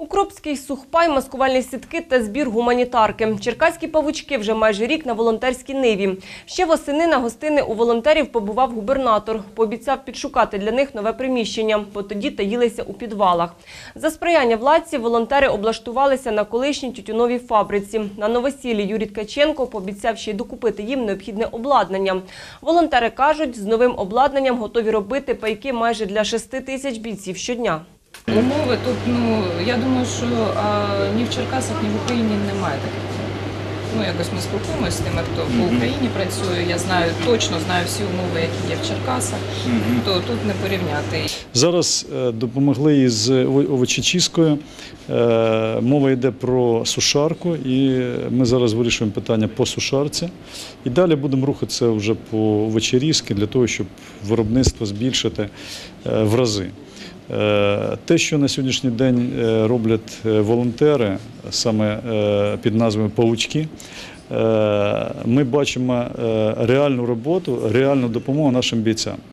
Укропський сухпай, маскувальні сітки та збір гуманітарки. Черкаські павучки вже майже рік на волонтерській ниві. Ще восени на гостини у волонтерів побував губернатор. Пообіцяв підшукати для них нове приміщення, бо тоді таїлися у підвалах. За сприяння владці волонтери облаштувалися на колишній тютюновій фабриці. На новосіллі Юрій Ткаченко пообіцяв ще й докупити їм необхідне обладнання. Волонтери кажуть, з новим обладнанням готові робити пайки майже для 6 тисяч бійців щодня. Умови тут, ну я думаю, що а, ні в Черкасах, ні в Україні немає таких. Ну, якось ми спілкуємося з тими, хто по Україні працює. Я знаю точно знаю всі умови, які є в Черкасах, то тут не порівняти. Зараз е, допомогли із ово- овочечисткою. Е, Мова йде про сушарку, і ми зараз вирішуємо питання по сушарці. І далі будемо рухатися вже по овочерізки для того, щоб виробництво збільшити е, в рази. Е, Те, що на сьогоднішній день е, роблять е, волонтери, саме під назвою Павучки, е, ми бачимо реальну роботу, реальну допомогу нашим бійцям.